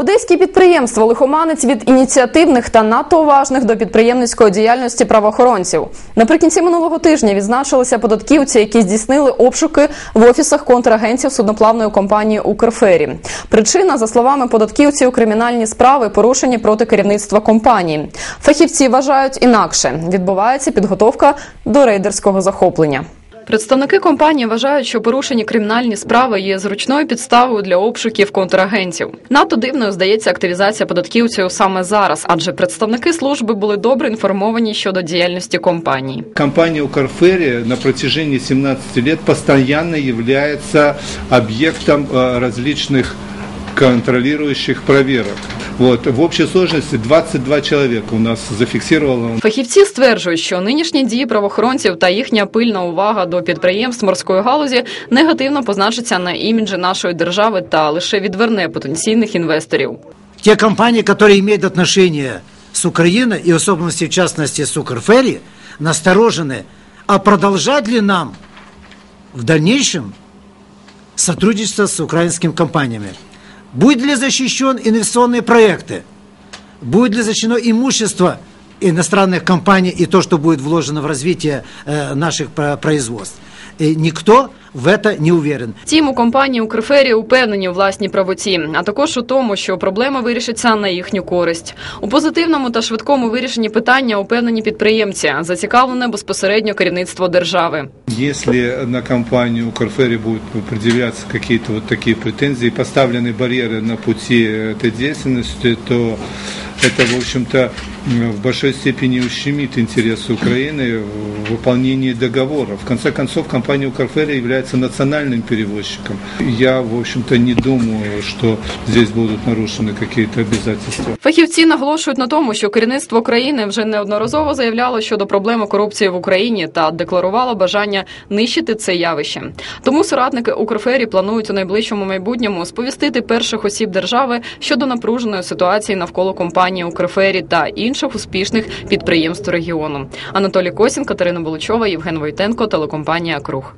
Одеське підприємство лихоманець від ініціативних та надто уважних до підприємницької діяльності правоохоронців. Наприкінці минулого тижня відзначилися податківці, які здійснили обшуки в офісах контрагентів судноплавної компанії Укрфері. Причина, за словами податківців, кримінальні справи порушені проти керівництва компанії. Фахівці вважають інакше. Відбувається підготовка до рейдерського захоплення. Представники компанії вважають, що порушені кримінальні справи є зручною підставою для обшуків контрагентів. Надто дивною здається активізація податківців саме зараз, адже представники служби були добре інформовані щодо діяльності компанії. Компания Укрферри на протяжении 17 лет постоянно является объектом э, различных контролирующих Вот. В общей сложности 22 человека у нас зафиксировало Фахівці стверджують, що нинішні дії правоохоронців та їхня пильна увага до підприємств морської галузі негативно позначиться на іміджі нашої держави та лише відверне потенційних інвесторів. те компании, которые имеют отношение с Украиной, и в особенности, в частности, с Укрферри, насторожены, а продолжать ли нам в дальнейшем сотрудничество с украинскими компаниями? Будет ли защищен инвестиционные проекты? Будет ли защищено имущество иностранных компаний и то, что будет вложено в развитие э, наших про- производств? И никто в это не уверен. Втім, у компанії Укрфері упевнені у власній правоті, а також у тому, що проблема вирішиться на їхню користь. У позитивному та швидкому вирішенні питання упевнені підприємці, зацікавлене безпосередньо керівництво держави. Если на компанию Укрферри будут предъявляться какие-то вот такие претензии, поставлены барьеры на пути этой деятельности, то это, в общем-то, м, в большой степени ущемит интересы Украины в выполнении договора. В конце концов, компания Укрферри является национальным перевозчиком. Я, в общем-то, не думаю, что здесь будут нарушены какие-то обязательства. Фахівці наголошують на тому, що керівництво країни вже неодноразово заявляло щодо проблеми корупції в Україні та декларувало бажання нищити це явище. Тому соратники Укрфері планують у найближчому майбутньому сповістити перших осіб держави щодо напруженої ситуації навколо компанії Укрфері та інших успішних підприємств регіону. Анатолій Косін, Катерина Болучова, Євген Войтенко, телекомпанія Круг.